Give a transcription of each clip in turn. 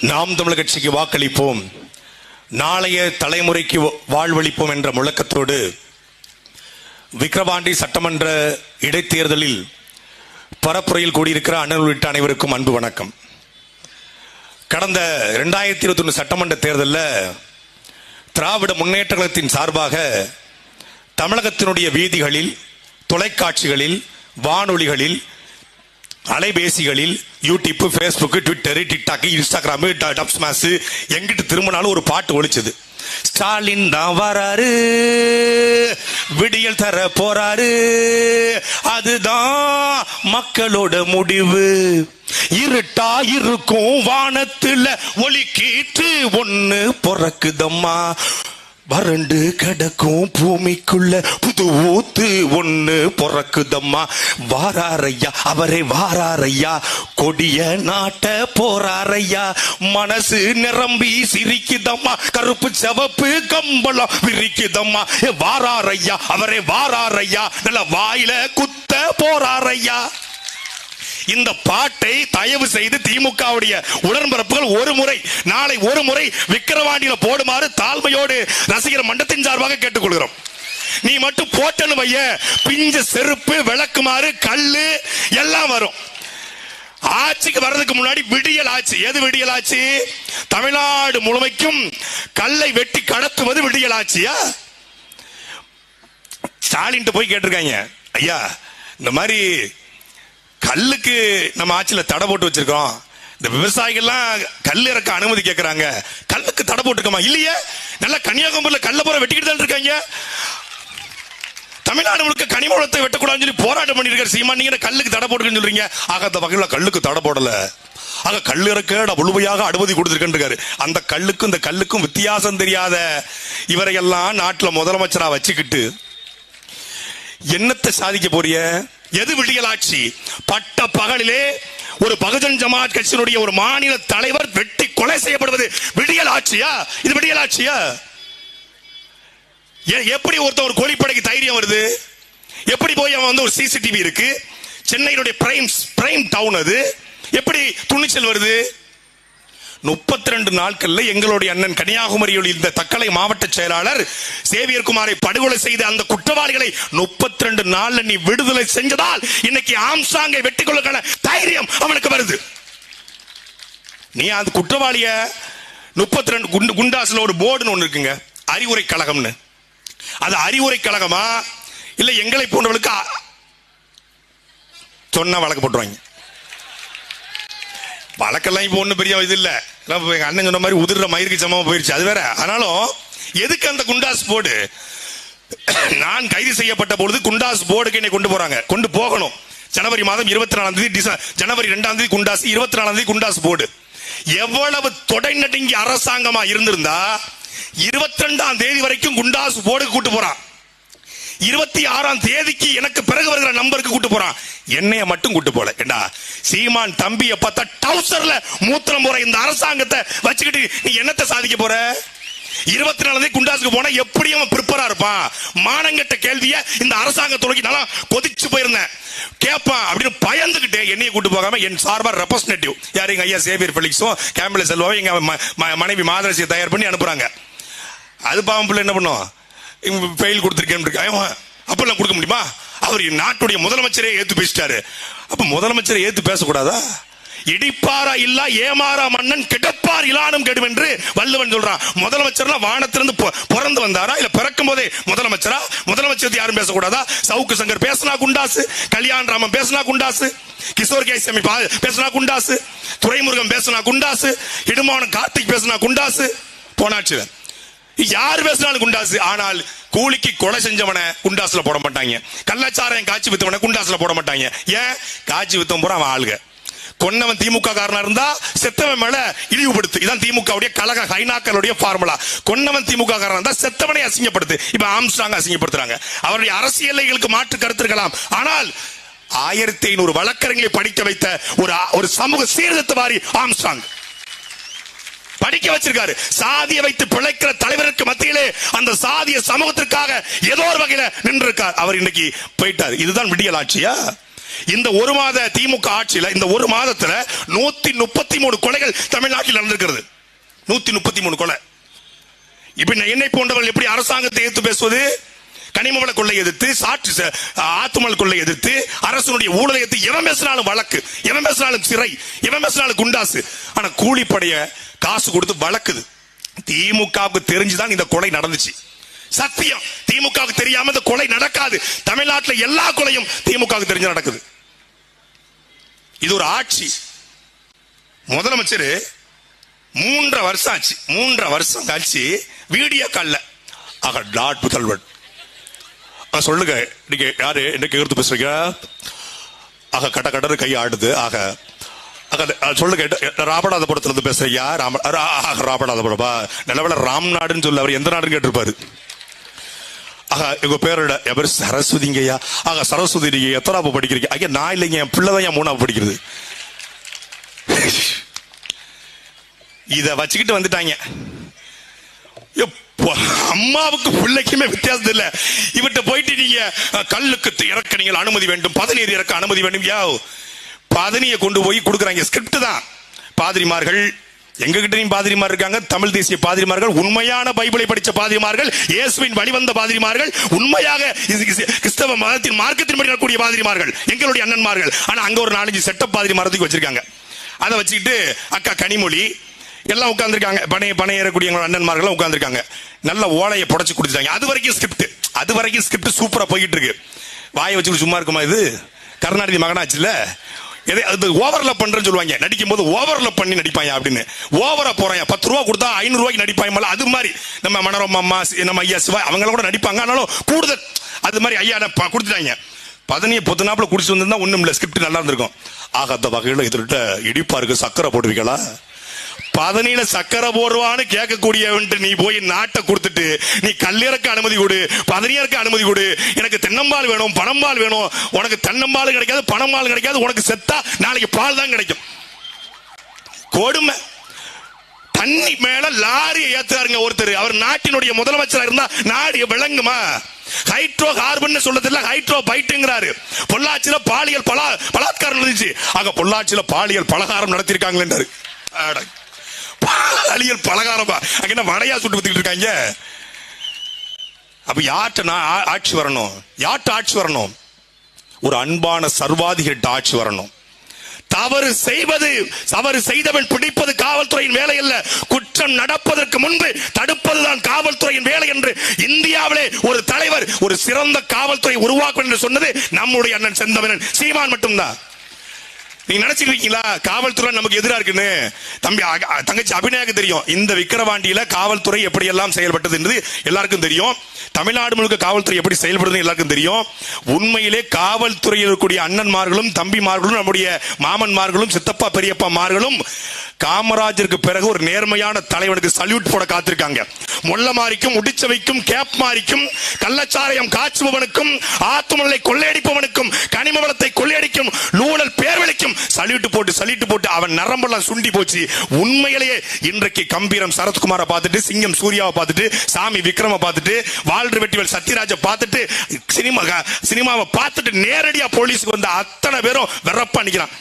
நாம் தமிழ் கட்சிக்கு வாக்களிப்போம். நாளைய தலைமுறைக்கு வாழ்வளிப்போம் என்ற முழக்கத்தோடு விக்கிரவாண்டி சட்டமன்ற இடைத்தேர்தலில் பரப்புரையில் கூடியிருக்கிற அண்ணன் உள்ளிட்ட அனைவருக்கும் அன்பு வணக்கம். கடந்த ரெண்டாயிரத்தி இருபத்தி ஒன்று சட்டமன்ற தேர்தலில் திராவிட முன்னேற்ற கழகத்தின் சார்பாக தமிழகத்தினுடைய வீதிகளில் தொலைக்காட்சிகளில் வானொலிகளில் அலைபேசிகளில் YouTube Facebook Twitter TikTok Instagram Dubsmash எங்கிட்டு திரும்பினாலும் ஒரு பாட்டு ஒழிச்சது. ஸ்டாலின் தான் வராரு விடியல் தர போறாரு அதுதான் மக்களோட முடிவு. இருட்டா இருக்கும் வானத்துல ஒளி கீற்று ஒண்ணு பொறக்குதம்மா. வறண்டு கிடக்கும் பூமிக்குள்ள புது ஊத்து ஒண்ணு பொறக்குதம்மா. வாராரையா அவரே வாராரையா. கொடிய நாட்ட போறாரையா மனசு நிரம்பி சிரிக்குதம்மா. கருப்பு சிவப்பு கம்பளம் விரிக்குதம்மா. வாராரையா அவரே வாராரையா. நல்ல வாயில குத்த போறாரையா இந்த பாட்டை தயவு செய்து திமுகவுடைய உடன்பரப்புகள் ஒரு முறை நாளை ஒரு முறை விக்கிரவாண்டியில போடுமாறு தாழ்மையோடு ரசிகர் மன்றத்தின் சார்பாக கேட்டுக்கொள்கிறோம். நீ மட்டும் போட்டனு வைய பிஞ்ச செருப்பு விளக்குமாறு கல்லு எல்லாம் வரும். ஆட்சிக்கு வர்றதுக்கு முன்னாடி விடியல் ஆட்சி எது விடியல் ஆட்சி தமிழ்நாடு முழுமைக்கும் கல்லை வெட்டி கடத்துவது விடியல் ஆட்சியா ஸ்டாலின் போய் கேட்டிருக்காங்க. ஐயா இந்த மாதிரி கல்லுக்கு நம்ம ஆட்சியில் தடை போட்டு வச்சிருக்கோம் இந்த விவசாயிகள்லாம் கல் இறக்க அனுமதி கேட்குறாங்க கல்லுக்கு தடை போட்டுக்கோமா? இல்லையே. நல்லா கன்னியாகுமரியில் கல்லை போற வெட்டிக்கிட்டு தான் இருக்காங்க. தமிழ்நாடு முழுக்க கனிமூலத்தை வெட்டக்கூடாதுன்னு சொல்லி போராட்டம் பண்ணியிருக்காரு சீமா நீங்க கல்லுக்கு தடை போட்டுருக்கேன்னு சொல்றீங்க? ஆக அந்த வகையில் கல்லுக்கு தடை போடல. ஆக கல் இறக்க முழுமையாக அனுமதி கொடுத்துருக்காரு அந்த கல்லுக்கும் இந்த கல்லுக்கும் வித்தியாசம் தெரியாத இவரையெல்லாம் நாட்டில் முதலமைச்சராக வச்சுக்கிட்டு என்னத்தை சாதிக்க போறிய எது விடியலாட்சி? பட்ட பகலிலே ஒரு பகுஜன் ஜமாத் கட்சியினுடைய ஒரு மாநில தலைவர் வெட்டி கொலை செய்யப்படுவது விடியல் ஆட்சியா இது விடியல் ஆட்சியா ஏ- எப்படி ஒருத்தன் ஒரு கோழிப்படைக்கு தைரியம் வருது? எப்படி போய் அவன் வந்து ஒரு சிசிடிவி இருக்கு? சென்னையினுடைய பிரைம் பிரைம் டவுன் அது. எப்படி துணிச்சல் வருது? முப்பத்தி ரெண்டு நாட்கள்ல எங்களுடைய அண்ணன் கன்னியாகுமரியில் இருந்த தக்கலை மாவட்ட செயலாளர் சேவியர் குமாரை படுகொலை செய்த அந்த குற்றவாளிகளை முப்பத்தி ரெண்டு நாள்ல நீ விடுதலை செஞ்சதால் இன்னைக்கு ஆம்சாங்கை வெட்டி கொள்ளுக்கான தைரியம் அவனுக்கு வருது. நீ அந்த குற்றவாளிய முப்பத்தி ரெண்டு குண்டு குண்டாசுல ஒரு போர்டுன்னு ஒண்ணு இருக்குங்க. அறிவுரை கழகம்னு. அது அறிவுரை கழகமா? இல்ல எங்களை போன்றவர்களுக்கு சொன்னால் வழக்கு போட்டுருவாங்க. வழக்கெல்லாம் இப்போ ஒன்றும் பெரிய இது இல்லை. எங்கள் அண்ணன் சொன்ன மாதிரி உதிர்ற மயிருக்கு சமமாக போயிடுச்சு அது வேற. ஆனாலும் எதுக்கு அந்த குண்டாஸ் போர்டு நான் கைது செய்யப்பட்ட பொழுது குண்டாஸ் போர்டுக்கு என்னை கொண்டு போறாங்க. கொண்டு போகணும். ஜனவரி மாதம் இருபத்தி நாலாம் தேதி டிச- ஜனவரி ரெண்டாம் தேதி குண்டாஸ் இருபத்தி நாலாம் தேதி குண்டாஸ் போர்டு எவ்வளவு தொடை நடுங்கி அரசாங்கமா இருந்திருந்தா இருபத்தி ரெண்டாம் தேதி வரைக்கும் குண்டாஸ் போர்டுக்கு கூட்டு போறான். இருபத்தி ஆறாம் தேதிக்கு எனக்கு பிறகு வருகிற நம்பருக்கு கூட்டு போறான். என்னைய மட்டும் கூட்டு போல. ஏண்டா? சீமான் தம்பிய பார்த்தா டவுசர்ல மூத்திரம் போற இந்த அரசாங்கத்தை வச்சுக்கிட்டு நீ என்னத்தை சாதிக்க போற? இருபத்தி நாலு குண்டாசுக்கு போனா எப்படி அவன் ப்ரிப்பரா இருப்பான். மானங்கட்ட கேள்விய இந்த அரசாங்க துறைக்கு நல்லா கொதிச்சு போயிருந்தேன். கேட்பான் அப்படின்னு பயந்துகிட்டு என்னைய கூட்டு போகாம என் சார்பா ரெப்ரஸன்டேட்டிவ் யார் எங்க ஐயா சேவியர் பெலிக்ஸும் கேம்பிள செல்வாவும் எங்க ம- மனைவி மாதரசியை தயார் பண்ணி அனுப்புறாங்க. அது பாவம் பிள்ளை என்ன பண்ணுவோம் ஃபெயில் கொடுத்துருக்கேன் அப்பெல்லாம் கொடுக்க முடியுமா? அவர் நாட்டுடைய முதலமைச்சரே ஏத்து பேசிட்டாரு. அப்ப முதலமைச்சரை ஏத்து பேசக்கூடாதா? இடிப்பாரா இல்லா ஏமாறா மன்னன் கிடப்பார் இலானும் கெடும் என்று வள்ளுவன் சொல்றான். முதலமைச்சர்லாம் வானத்திலிருந்து பொ- பிறந்து வந்தாரா? இல்ல பிறக்கும் போதே முதலமைச்சரா முதலமைச்சர் யாரும் பேசக்கூடாதா? சவுக்கு சங்கர் பேசினா குண்டாசு கல்யாண் ராமன் பேசினா குண்டாசு கிஷோர் கேசாமி பேசினா குண்டாசு துரைமுருகன் பேசினா குண்டாசு இடுமான கார்த்திக் பேசினா குண்டாசு. போனாச்சு யார் பேசினாலும் குண்டாசு. ஆனால் கூலிக்கு கொலை செஞ்சவனை குண்டாசுல போட மாட்டாங்க. கள்ளச்சாரம் காட்சி வித்தவனை குண்டாசுல போட மாட்டாங்க. ஏன்? காட்சி வித்தம் பூரா அவன் ஆளுக. கொன்னவன் திமுக காரனா இருந்தா செத்தவன் மேல இழிவுபடுத்து. இதான் திமுகவுடைய கழக ஹைனாக்களுடைய ஃபார்முலா கொன்னவன் திமுக காரனா இருந்தா செத்தவனை அசிங்கப்படுத்து. இப்ப ஆம்ஸ்டாங் அசிங்கப்படுத்துறாங்க. அவருடைய அரசியலைகளுக்கு மாற்று கருத்து இருக்கலாம். ஆனால் ஆயிரத்தி ஐநூறு வழக்கறிஞர்களை படிக்க வைத்த ஒரு ஒரு சமூக சீர்திருத்தவாரி ஆம்ஸ்டாங் படிக்க வச்சிருக்காரு. சாதியை வைத்து பிழைக்கிற தலைவருக்கு மத்தியிலே அந்த சாதிய சமூகத்திற்காக ஏதோ ஒரு வகையில நின்று இருக்கார் அவர் இன்னைக்கு போயிட்டார். இதுதான் விடியல் ஆட்சியா? இந்த ஒரு மாத திமுக ஆட்சியில இந்த ஒரு மாதத்துல நூத்தி முப்பத்தி மூணு கொலைகள் தமிழ்நாட்டில் நடந்திருக்கிறது. நூத்தி முப்பத்தி மூணு கொலை. இப்ப என்னை போன்றவர்கள் எப்படி அரசாங்கத்தை எதிர்த்து பேசுவது? கனிமவள கொள்ளை எதிர்த்து சாட்சி ச- ஆத்துமல் கொள்ளை எதிர்த்து அரசனுடைய ஊழலை எதிர்த்து எவன் பேசினாலும் வழக்கு எவன் பேசினாலும் சிறை எவன் பேசினாலும் குண்டாசு. ஆனா கூலிப்படைய காசு கொடுத்து வழக்குது திமுகவுக்கு தெரிஞ்சுதான் இந்த கொலை நடந்துச்சு. சத்தியம். திமுகவுக்கு தெரியாம இந்த கொலை நடக்காது. தமிழ்நாட்டுல எல்லா கொலையும் திமுகவுக்கு தெரிஞ்சு நடக்குது. இது ஒரு ஆட்சி. முதலமைச்சர் மூன்றரை வருஷம் ஆச்சு. மூன்றரை வருஷம் கழிச்சு வீடியோ கால்ல ஆக டாட் புதல்வன் சொல்லுங்க. நீங்க யாரு? என்ன கேட்டு பேசுறீங்க? ஆக கட்ட கடறு கை ஆடுது. ஆக ஆக, சொல்லுங்க. என்ன- ராமநாதபுரத்துல இருந்து பேசுறியா ராம ஆ, நிலவில ராம் நாடுன்னு ராம்நாடுன்னு சொல்ல அவர் எந்த நாடுன்னு கேட்டிருப்பாரு. ஆக எங்க பேரோட என் பேர் சரஸ்வதிங்கய்யா. ஆக சரஸ்வதி நீங்க எத்தனாவது படிக்கிறீங்க? ஐயா நான் இல்லைங்க. என் பிள்ளை தான் என் மூணாவது படிக்கிறது. இத வச்சுக்கிட்டு வந்துட்டாங்க. அம்மாவுக்கு பிள்ளைக்குமே வித்தியாசம் இல்ல. இவர்கிட்ட போயிட்டு நீங்க கல்லுக்கு இறக்க நீங்கள் அனுமதி வேண்டும். பதநீர் இறக்க அனுமதி வேண்டும். யா பதனியை கொண்டு போய் கொடுக்குறாங்க. ஸ்கிரிப்ட் தான். பாதிரிமார்கள் எங்ககிட்டயும் பாதிரிமார் இருக்காங்க. தமிழ் தேசிய பாதிரிமார்கள் உண்மையான பைபிளை படித்த பாதிரிமார்கள் இயேசுவின் வழிவந்த பாதிரிமார்கள் உண்மையாக கிறிஸ்தவ மதத்தின் மார்க்கத்தின்படி நடக்கக்கூடிய பாதிரிமார்கள் எங்களுடைய அண்ணன்மார்கள். ஆனா அங்க ஒரு நாலஞ்சு செட்டப் பாதிரிமாரத்துக்கு வச்சிருக்காங்க. அதை வச்சுக்கிட்டு அக்கா கனிமொழி எல்லாம் உட்காந்துருக்காங்க பணைய பணைய ஏறக்கூடிய எங்களோட அண்ணன்மார்கள் உட்காந்துருக்காங்க நல்ல ஓலையை புடச்சு கொடுத்துட்டாங்க. அது வரைக்கும் ஸ்கிரிப்ட் அது வரைக்கும் ஸ்கிரிப்ட் சூப்பரா போயிட்டு இருக்கு வாயை வச்சுட்டு சும்மா இருக்குமா இது? கருணாநிதி மகனாச்சுல எதை அது ஓவர்ல பண்றேன்னு சொல்லுவாங்க. நடிக்கும் போது ஓவர்ல பண்ணி நடிப்பாயா அப்படின்னு. ஓவரா போறாயா? பத்து ரூபா கொடுத்தா ஐநூறு ரூபாய்க்கு நடிப்பாங்க அது மாதிரி. நம்ம மனோரமா அம்மா சி- நம்ம ஐயா சிவா அவங்க கூட நடிப்பாங்க. ஆனாலும் கூடுதல் அது மாதிரி ஐயா கொடுத்துட்டாங்க. பதனியை பொத்துனாப்புல குடிச்சு வந்திருந்தா ஒண்ணும் இல்ல ஸ்கிரிப்ட் நல்லா இருந்திருக்கும். ஆகாத வகையில் வகையில இதுகிட்ட இடிப்பா இருக்கு சக்கரை போடுவீங்களா பதனியில சக்கரை போடுவான்னு கேட்கக்கூடியவன்ட்டு நீ போய் நாட்டை கொடுத்துட்டு நீ கல்லிறக்க அனுமதி கொடு பதனியருக்கு அனுமதி கொடு. எனக்கு தென்னம்பால் வேணும் பணம்பால் வேணும். உனக்கு தென்னம்பால் கிடைக்காது பணம்பால் கிடைக்காது. உனக்கு செத்தா நாளைக்கு பால் தான் கிடைக்கும். கொடுமை. தண்ணி மேல லாரி ஏத்துறாருங்க ஒருத்தர். அவர் நாட்டினுடைய முதலமைச்சரா இருந்தா நாடு விளங்குமா? ஹைட்ரோ கார்பன் சொல்றதுல ஹைட்ரோ பைட்டுங்கிறாரு. பொள்ளாச்சியில பாலியல் பலா பலாத்காரம் நடந்துச்சு. அங்க பொள்ளாச்சியில பாலியல் பலகாரம் நடத்திருக்காங்களேன்றாரு. அழியல் பலகாரமா? அங்க என்ன வடையா சுட்டு இருக்காங்க? அப்ப யார்கிட்ட நான் ஆட்சி வரணும்? யார்கிட்ட ஆட்சி வரணும்? ஒரு அன்பான சர்வாதிகிட்ட ஆட்சி வரணும். தவறு செய்வது தவறு செய்தவன் பிடிப்பது காவல்துறையின் வேலை அல்ல. குற்றம் நடப்பதற்கு முன்பு தடுப்பதுதான் காவல்துறையின் வேலை என்று இந்தியாவிலே ஒரு தலைவர் ஒரு சிறந்த காவல்துறை உருவாக்கும் என்று சொன்னது நம்முடைய அண்ணன் செந்தவனன் சீமான் மட்டும்தான். நீங்க நினைச்சிட்டு இருக்கீங்களா காவல்துறை நமக்கு எதிரா இருக்குன்னு? தம்பி தங்கச்சி அபிநயாக்கு தெரியும். இந்த விக்கிரவாண்டியில காவல்துறை எப்படி எல்லாம் செயல்பட்டது என்று எல்லாருக்கும் தெரியும். தமிழ்நாடு முழுக்க காவல்துறை எப்படி செயல்படுதுன்னு எல்லாருக்கும் தெரியும். உண்மையிலே காவல்துறையில் இருக்கக்கூடிய அண்ணன்மார்களும் தம்பிமார்களும் நம்முடைய மாமன்மார்களும் சித்தப்பா பெரியப்பா மார்களும் காமராஜருக்கு பிறகு ஒரு நேர்மையான தலைவனுக்கு சல்யூட் போட காத்திருக்காங்க. முள்ள மாறிக்கும் உடிச்சவைக்கும் கேப் மாறிக்கும் கள்ளச்சாராயம் காய்ச்சுபவனுக்கும் ஆத்துமலை கொள்ளையடிப்பவனுக்கும் கனிம வளத்தை கொள்ளையடிக்கும் நூலல் பேர்வழிக்கும் சல்யூட் போட்டு சல்யூட் போட்டு அவன் நரம்பெல்லாம் சுண்டி போச்சு. உண்மையிலேயே இன்றைக்கு கம்பீரம் சரத்குமாரை பார்த்துட்டு சிங்கம் சூர்யாவை பார்த்துட்டு சாமி விக்ரம பார்த்துட்டு வாழ்று வெட்டிவல் சத்யராஜ பார்த்துட்டு சினிமா சினிமாவை பார்த்துட்டு நேரடியா போலீஸுக்கு வந்த அத்தனை பேரும் வெறப்பா நிக்கிறான்.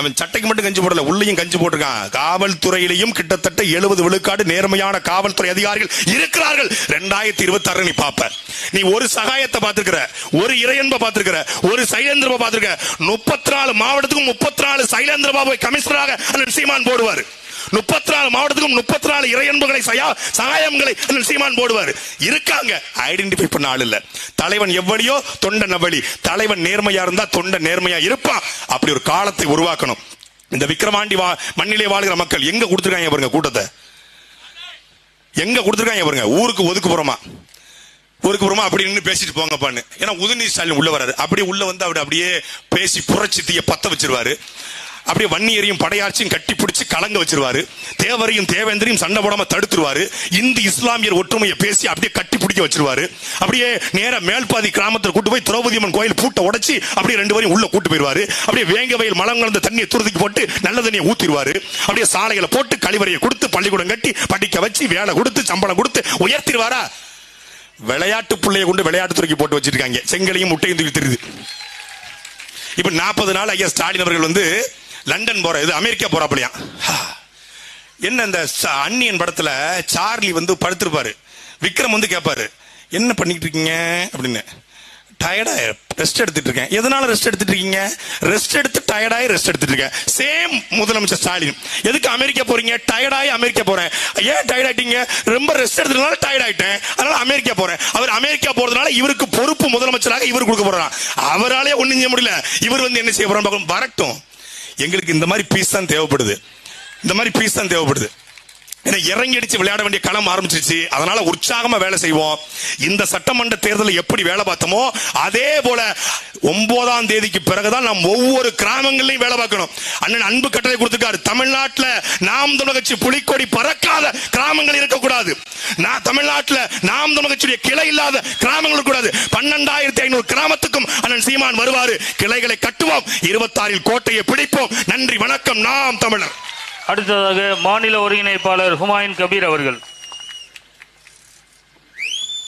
அவன் சட்டைக்கு மட்டும் கஞ்சி போடல உள்ளேயும் கஞ்சி போட்டிருக்கான். காவல்துறையிலையும் கிட்டத்தட்ட எழுபது விழுக்காடு நேர்மையான காவல்துறை அதிகாரிகள் இருக்கிறார்கள். ரெண்டாயிரத்தி இருபத்தி ஆறு நீ பாப்ப. நீ ஒரு சகாயத்தை பார்த்திருக்கிற ஒரு இறையன்பை பார்த்திருக்கிற ஒரு சைலேந்திரபா பார்த்திருக்க முப்பத்தி நாலு மாவட்டத்துக்கும் முப்பத்தி நாலு சைலேந்திரபா போய் கமிஷனராக சீமான் போடுவார். முப்பத்தி நாலு மாவட்டத்துக்கும் முப்பத்தி நாலு இறையன்புகளை சயா- சகாயங்களை சீமான் போடுவார். இருக்காங்க. ஐடென்டிஃபை பண்ண ஆள் இல்ல. தலைவன் எவ்வளியோ தொண்ட நவழி தலைவன் நேர்மையா இருந்தா தொண்ட நேர்மையா இருப்பான் அப்படி ஒரு காலத்தை உருவாக்கணும். இந்த விக்ரமாண்டி வா மண்ணிலே வாழ்கிற மக்கள் எங்க கொடுத்துருக்காங்க பாருங்க கூட்டத்தை? எங்க கொடுத்துருக்காங்க பாருங்க? ஊருக்கு ஒதுக்குப்புறமா ஊருக்கு புறமா? அப்படி நின்று பேசிட்டு போங்கப்பான்னு. ஏன்னா உதயநிதி ஸ்டாலின் உள்ள வராரு. அப்படியே உள்ள வந்து அவர் அப்படியே பேசி புரட்சி தீய பத்த வச்சிருவாரு. அப்படியே வன்னியரையும் படையாட்சியும் கட்டி பிடிச்சி கலங்க வச்சிருவாரு. தேவரையும் தேவேந்திரையும் சண்டை போடாம தடுத்துருவாரு. இந்து இஸ்லாமியர் ஒற்றுமையை பேசி அப்படியே கட்டி பிடிக்க வச்சிருவாரு. அப்படியே நேர மேல்பாதி கிராமத்தில் கூட்டு போய் திரௌபதி அம்மன் கோயில் பூட்டை உடைச்சி அப்படியே ரெண்டு வரையும் உள்ள கூட்டு போயிருவாரு. அப்படியே வேங்க வயல் மலம் கலந்த தண்ணியை துருதிக்கு போட்டு நல்ல தண்ணியை ஊத்திடுவாரு அப்படியே சாலைகளை போட்டு கழிவறையை கொடுத்து பள்ளிக்கூடம் கட்டி படிக்க வச்சு வேலை கொடுத்து சம்பளம் கொடுத்து உயர்த்திடுவாரா விளையாட்டு பிள்ளைய கொண்டு விளையாட்டு துறைக்கு போட்டு வச்சிருக்காங்க. செங்கலையும் முட்டையும் தூக்கி தெரியுது. இப்ப நாற்பது நாள் ஐயா ஸ்டாலின் அவர்கள் வந்து லண்டன் போற இது அமெரிக்கா போறாப்பலையா என்ன இந்த ச- படத்துல சார்லி வந்து படுத்திருப்பாரு. விக்ரம் வந்து கேட்பாரு என்ன பண்ணிட்டு இருக்கீங்க? அப்படின்னு. டயர்டாக ரெஸ்ட் எடுத்துட்டு இருக்கேன். எதனால ரெஸ்ட் எடுத்துட்டு இருக்கீங்க? ரெஸ்ட் எடுத்து டயர்டாயி ரெஸ்ட் எடுத்துட்டு இருக்கேன். சேம் முதலமைச்சர் ஸ்டாலின். எதுக்கு அமெரிக்கா போறீங்க? டயர்டாகி அமெரிக்கா போறேன். ஏன் டயர்ட் ஆயிட்டீங்க? ரொம்ப ரெஸ்ட் எடுத்ததுனால டயர்ட் ஆயிட்டேன். அதனால அமெரிக்கா போறேன். அவர் அமெரிக்கா போறதுனால இவருக்கு பொறுப்பு முதலமைச்சராக இவர் கொடுக்க போறான் அவராலே ஒன்றும் செய்ய முடியல. இவர் வந்து என்ன செய்ய போறாரு வரட்டும். எங்களுக்கு இந்த மாதிரி பீஸ் தான் தேவைப்படுது. இந்த மாதிரி பீஸ் தான் தேவைப்படுது. இறங்கி அடிச்சு விளையாட வேண்டிய களம் ஆரம்பிச்சிருச்சு. அதனால உற்சாகமா வேலை செய்வோம். இந்த சட்டமன்ற தேர்தலில் எப்படி வேலை பார்த்தோமோ அதே போல ஒன்பதாம் தேதிக்கு பிறகுதான் நாம் ஒவ்வொரு கிராமங்களையும் வேலை பார்க்கணும். அண்ணன் அன்பு கட்டளை கொடுத்துருக்காரு. தமிழ்நாட்டில் நாம் தமிழ் புலிக்கொடி பறக்காத கிராமங்கள் இருக்கக்கூடாது. நான் தமிழ்நாட்டில் நாம் தமிழ் கிளை இல்லாத கிராமங்கள் கூடாது பன்னெண்டாயிரத்தி ஐநூறு கிராமத்துக்கும் அண்ணன் சீமான் வருவாரு. கிளைகளை கட்டுவோம். இருபத்தாறில் கோட்டையை பிடிப்போம். நன்றி வணக்கம். நாம் தமிழர். அடுத்ததாக மாநில ஒருங்கிணைப்பாளர் ஹுமாயூன் கபீர் அவர்கள்.